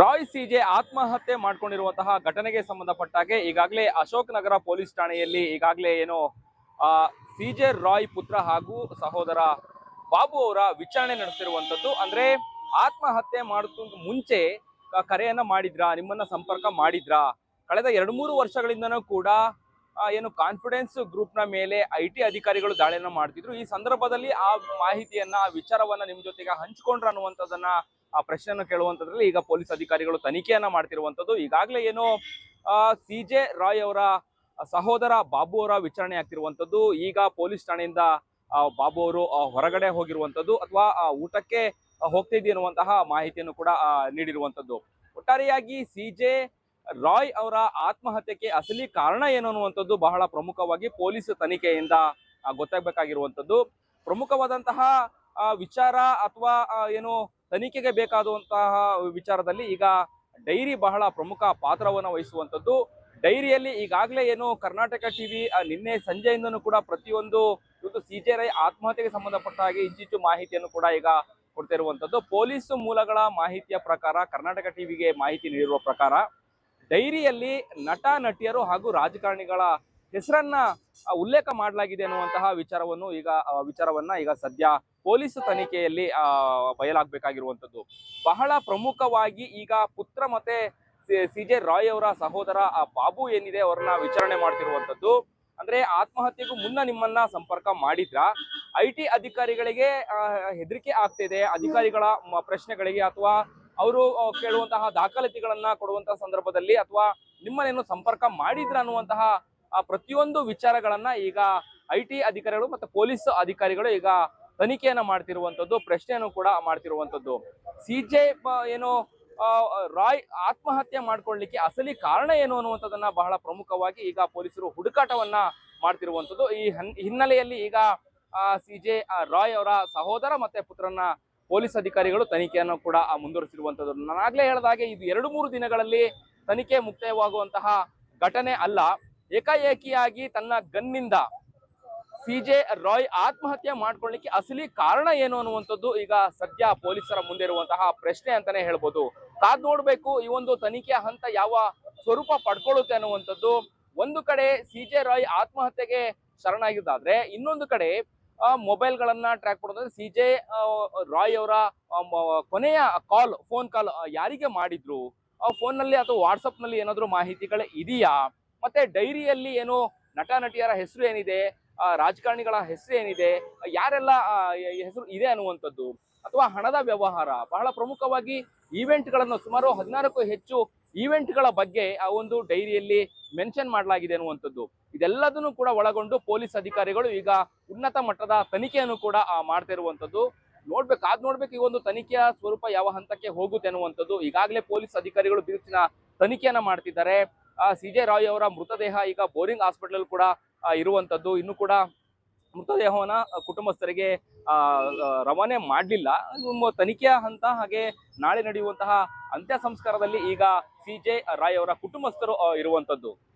Roy CJ ಆತ್ಮಹತ್ಯೆ ಮಾಡ್ಕೊಂಡಿರುವಂತಹ ಘಟನೆಗೆ ಸಂಬಂಧಪಟ್ಟಾಗೆ ಈಗಾಗಲೇ ಅಶೋಕ್ ನಗರ ಪೊಲೀಸ್ ಠಾಣೆಯಲ್ಲಿ ಈಗಾಗಲೇ ಏನು ಸಿಜೆ ರಾಯ್ ಪುತ್ರ ಹಾಗೂ ಸಹೋದರ ಬಾಬು ಅವರ ವಿಚಾರಣೆ ನಡೆಸಿರುವಂಥದ್ದು ಅಂದ್ರೆ ಆತ್ಮಹತ್ಯೆ ಮಾಡುತ್ತ ಮುಂಚೆ ಕರೆಯನ್ನ ಮಾಡಿದ್ರಾ, ನಿಮ್ಮನ್ನ ಸಂಪರ್ಕ ಮಾಡಿದ್ರಾ? ಕಳೆದ ಎರಡು ಮೂರು ವರ್ಷಗಳಿಂದನೂ ಕೂಡ ಏನು ಕಾನ್ಫಿಡೆನ್ಸ್ ಗ್ರೂಪ್ನ ಮೇಲೆ ಐ ಟಿ ಅಧಿಕಾರಿಗಳು ದಾಳಿಯನ್ನು ಮಾಡ್ತಿದ್ರು. ಈ ಸಂದರ್ಭದಲ್ಲಿ ಆ ಮಾಹಿತಿಯನ್ನ, ಆ ವಿಚಾರವನ್ನ ನಿಮ್ಮ ಜೊತೆಗೆ ಹಂಚ್ಕೊಂಡ್ರ ಅನ್ನುವಂಥದ್ದನ್ನ ಆ ಪ್ರಶ್ನೆಯನ್ನು ಕೇಳುವಂಥದ್ರಲ್ಲಿ ಈಗ ಪೊಲೀಸ್ ಅಧಿಕಾರಿಗಳು ತನಿಖೆಯನ್ನ ಮಾಡ್ತಿರುವಂಥದ್ದು ಈಗಾಗಲೇ ಏನು ಸಿ ಜೆ ರಾಯ್ ಅವರ ಸಹೋದರ ಬಾಬು ಅವರ ವಿಚಾರಣೆ ಆಗ್ತಿರುವಂತದ್ದು. ಈಗ ಪೊಲೀಸ್ ಠಾಣೆಯಿಂದ ಬಾಬು ಅವರು ಹೊರಗಡೆ ಹೋಗಿರುವಂತದ್ದು ಅಥವಾ ಊಟಕ್ಕೆ ಹೋಗ್ತಿದ್ದಿ ಅನ್ನುವಂತಹ ಮಾಹಿತಿಯನ್ನು ಕೂಡ ನೀಡಿರುವಂಥದ್ದು ಒಟ್ಟಾರೆಯಾಗಿ ಸಿ ಜೆ ರಾಯ್ ಅವರ ಆತ್ಮಹತ್ಯೆಗೆ ಅಸಲಿ ಕಾರಣ ಏನು ಅನ್ನುವಂಥದ್ದು ಬಹಳ ಪ್ರಮುಖವಾಗಿ ಪೊಲೀಸ್ ತನಿಖೆಯಿಂದ ಗೊತ್ತಾಗಬೇಕಾಗಿರುವಂಥದ್ದು ಪ್ರಮುಖವಾದಂತಹ ವಿಚಾರ ಅಥವಾ ಏನು ತನಿಖೆಗೆ ಬೇಕಾದಂತಹ ವಿಚಾರದಲ್ಲಿ ಈಗ ಡೈರಿ ಬಹಳ ಪ್ರಮುಖ ಪಾತ್ರವನ್ನು ವಹಿಸುವಂಥದ್ದು. ಡೈರಿಯಲ್ಲಿ ಈಗಾಗಲೇ ಏನು ಕರ್ನಾಟಕ ಟಿವಿ ನಿನ್ನೆ ಸಂಜೆಯಿಂದನೂ ಕೂಡ ಪ್ರತಿಯೊಂದು ಇವತ್ತು ಸಿ ಜೆ ರೈ ಆತ್ಮಹತ್ಯೆಗೆ ಸಂಬಂಧಪಟ್ಟ ಹಾಗೆ ಇಂಚಿಂಚು ಮಾಹಿತಿಯನ್ನು ಕೂಡ ಈಗ ಕೊಡ್ತಿರುವಂಥದ್ದು. ಪೊಲೀಸ್ ಮೂಲಗಳ ಮಾಹಿತಿಯ ಪ್ರಕಾರ, ಕರ್ನಾಟಕ ಟಿವಿಗೆ ಮಾಹಿತಿ ನೀಡಿರುವ ಪ್ರಕಾರ, ಡೈರಿಯಲ್ಲಿ ನಟ, ನಟಿಯರು ಹಾಗೂ ರಾಜಕಾರಣಿಗಳ ಹೆಸರನ್ನ ಉಲ್ಲೇಖ ಮಾಡಲಾಗಿದೆ ಅನ್ನುವಂತಹ ವಿಚಾರವನ್ನು ಈಗ ವಿಚಾರವನ್ನ ಈಗ ಸದ್ಯ ಪೊಲೀಸ್ ತನಿಖೆಯಲ್ಲಿ ಬಯಲಾಗಬೇಕಾಗಿರುವಂಥದ್ದು. ಬಹಳ ಪ್ರಮುಖವಾಗಿ ಈಗ ಪುತ್ರ ಮತ್ತೆ ಸಿ ಜೆ ರಾಯ್ ಅವರ ಸಹೋದರ ಬಾಬು ಏನಿದೆ ಅವರನ್ನ ವಿಚಾರಣೆ ಮಾಡ್ತಿರುವಂಥದ್ದು. ಅಂದ್ರೆ ಆತ್ಮಹತ್ಯೆಗೂ ಮುನ್ನ ನಿಮ್ಮನ್ನ ಸಂಪರ್ಕ ಮಾಡಿದ್ರ, ಐ ಟಿ ಅಧಿಕಾರಿಗಳಿಗೆ ಹೆದರಿಕೆ ಆಗ್ತಿದೆ. ಅಧಿಕಾರಿಗಳ ಪ್ರಶ್ನೆಗಳಿಗೆ ಅಥವಾ ಅವರು ಕೇಳುವಂತಹ ದಾಖಲಾತಿಗಳನ್ನ ಕೊಡುವಂತಹ ಸಂದರ್ಭದಲ್ಲಿ ಅಥವಾ ನಿಮ್ಮನ್ನೇನು ಸಂಪರ್ಕ ಮಾಡಿದ್ರ ಅನ್ನುವಂತಹ ಪ್ರತಿಯೊಂದು ವಿಚಾರಗಳನ್ನ ಈಗ ಐ ಅಧಿಕಾರಿಗಳು ಮತ್ತು ಪೊಲೀಸ್ ಅಧಿಕಾರಿಗಳು ಈಗ ತನಿಖೆಯನ್ನ ಮಾಡ್ತಿರುವಂತದ್ದು, ಪ್ರಶ್ನೆಯನ್ನು ಕೂಡ ಮಾಡ್ತಿರುವಂತದ್ದು. ಸಿ ಜೆ ಏನು ರಾಯ್ ಆತ್ಮಹತ್ಯೆ ಮಾಡ್ಕೊಳ್ಳಿಕ್ಕೆ ಅಸಲಿ ಕಾರಣ ಏನು ಅನ್ನುವಂಥದ್ದನ್ನ ಬಹಳ ಪ್ರಮುಖವಾಗಿ ಈಗ ಪೊಲೀಸರು ಹುಡುಕಾಟವನ್ನ ಮಾಡ್ತಿರುವಂಥದ್ದು ಈ ಹನ್- ಹಿನ್ನೆಲೆಯಲ್ಲಿ ಈಗ ಸಿ ಜೆ ರಾಯ್ ಅವರ ಸಹೋದರ ಮತ್ತೆ ಪುತ್ರನ ಪೊಲೀಸ್ ಅಧಿಕಾರಿಗಳು ತನಿಖೆಯನ್ನು ಕೂಡ ಮುಂದುವರಿಸಿರುವಂಥದ್ದು ನಾನಾಗ್ಲೇ ಹೇಳಿದಾಗೆ ಇದು ಎರಡು ಮೂರು ದಿನಗಳಲ್ಲಿ ತನಿಖೆ ಮುಕ್ತಾಯವಾಗುವಂತಹ ಘಟನೆ ಅಲ್ಲ. ಏಕಾಏಕಿಯಾಗಿ ತನ್ನ ಗನ್ನಿಂದ ಸಿ ಜೆ ರಾಯ್ ಆತ್ಮಹತ್ಯೆ ಮಾಡ್ಕೊಳ್ಳಿಕ್ಕೆ ಅಸಲಿ ಕಾರಣ ಏನು ಅನ್ನುವಂಥದ್ದು ಈಗ ಸದ್ಯ ಪೊಲೀಸರ ಮುಂದೆ ಇರುವಂತಹ ಪ್ರಶ್ನೆ ಅಂತಾನೆ ಹೇಳ್ಬೋದು. ಕಾದ್ ನೋಡ್ಬೇಕು, ಈ ಒಂದು ತನಿಖೆಯ ಹಂತ ಯಾವ ಸ್ವರೂಪ ಪಡ್ಕೊಳ್ಳುತ್ತೆ ಅನ್ನುವಂಥದ್ದು ಒಂದು ಕಡೆ ಸಿ ಜೆ ರಾಯ್ ಆತ್ಮಹತ್ಯೆಗೆ ಶರಣಾಗಿದ್ದಾದ್ರೆ, ಇನ್ನೊಂದು ಕಡೆ ಮೊಬೈಲ್ ಮೊಬೈಲ್ಗಳನ್ನ ಟ್ರ್ಯಾಕ್ ಮಾಡೋದ್ರೆ ಸಿ ಜೆ ರಾಯ್ ಅವರ ಕೊನೆಯ ಕಾಲ್ ಫೋನ್ ಕಾಲ್ ಯಾರಿಗೆ ಮಾಡಿದ್ರು? ಆ ಫೋನ್ನಲ್ಲಿ ಅಥವಾ ವಾಟ್ಸಪ್ನಲ್ಲಿ ಏನಾದ್ರು ಮಾಹಿತಿಗಳು ಇದೆಯಾ? ಮತ್ತೆ ಡೈರಿಯಲ್ಲಿ ಏನು ನಟ, ನಟಿಯರ ಹೆಸರು ಏನಿದೆ? ರಾಜಕಾರಣಿಗಳ ಹೆಸರು ಏನಿದೆ ಯಾರೆಲ್ಲ ಹೆಸರು ಇದೆ ಅನ್ನುವಂಥದ್ದು, ಅಥವಾ ಹಣದ ವ್ಯವಹಾರ, ಬಹಳ ಪ್ರಮುಖವಾಗಿ ಈವೆಂಟ್ಗಳನ್ನು ಸುಮಾರು ಹದಿನಾರಕ್ಕೂ ಹೆಚ್ಚು ಈವೆಂಟ್ಗಳ ಬಗ್ಗೆ ಆ ಒಂದು ಡೈರಿಯಲ್ಲಿ ಮೆನ್ಷನ್ ಮಾಡಲಾಗಿದೆ ಅನ್ನುವಂಥದ್ದು. ಇದೆಲ್ಲದನ್ನು ಕೂಡ ಒಳಗೊಂಡು ಪೊಲೀಸ್ ಅಧಿಕಾರಿಗಳು ಈಗ ಉನ್ನತ ಮಟ್ಟದ ತನಿಖೆಯನ್ನು ಕೂಡ ಮಾಡ್ತಾ ಇರುವಂಥದ್ದು. ನೋಡ್ಬೇಕು, ಆದ್ ನೋಡ್ಬೇಕು ಈ ಒಂದು ತನಿಖೆಯ ಸ್ವರೂಪ ಯಾವ ಹಂತಕ್ಕೆ ಹೋಗುತ್ತೆ ಅನ್ನುವಂಥದ್ದು. ಈಗಾಗಲೇ ಪೊಲೀಸ್ ಅಧಿಕಾರಿಗಳು ಬಿರುಸಿನ ತನಿಖೆಯನ್ನ ಮಾಡ್ತಿದ್ದಾರೆ. ಸಿ. ಜೆ. ರಾಯ್ ಅವರ ಮೃತದೇಹ ಈಗ ಬೋರಿಂಗ್ ಹಾಸ್ಪಿಟಲ್ ಕೂಡ ಇರುವಂತದ್ದು. ಇನ್ನು ಕೂಡ ಮೃತದೇಹವನ್ನ ಕುಟುಂಬಸ್ಥರಿಗೆ ರವಾನೆ ಮಾಡಲಿಲ್ಲ. ತನಿಖೆಯ ಹಂತ ಹಾಗೆ ನಾಳೆ ನಡೆಯುವಂತಹ ಅಂತ್ಯ ಸಂಸ್ಕಾರದಲ್ಲಿ ಈಗ ಸಿ ಜೆ ರಾಯ್ ಅವರ ಕುಟುಂಬಸ್ಥರು ಇರುವಂಥದ್ದು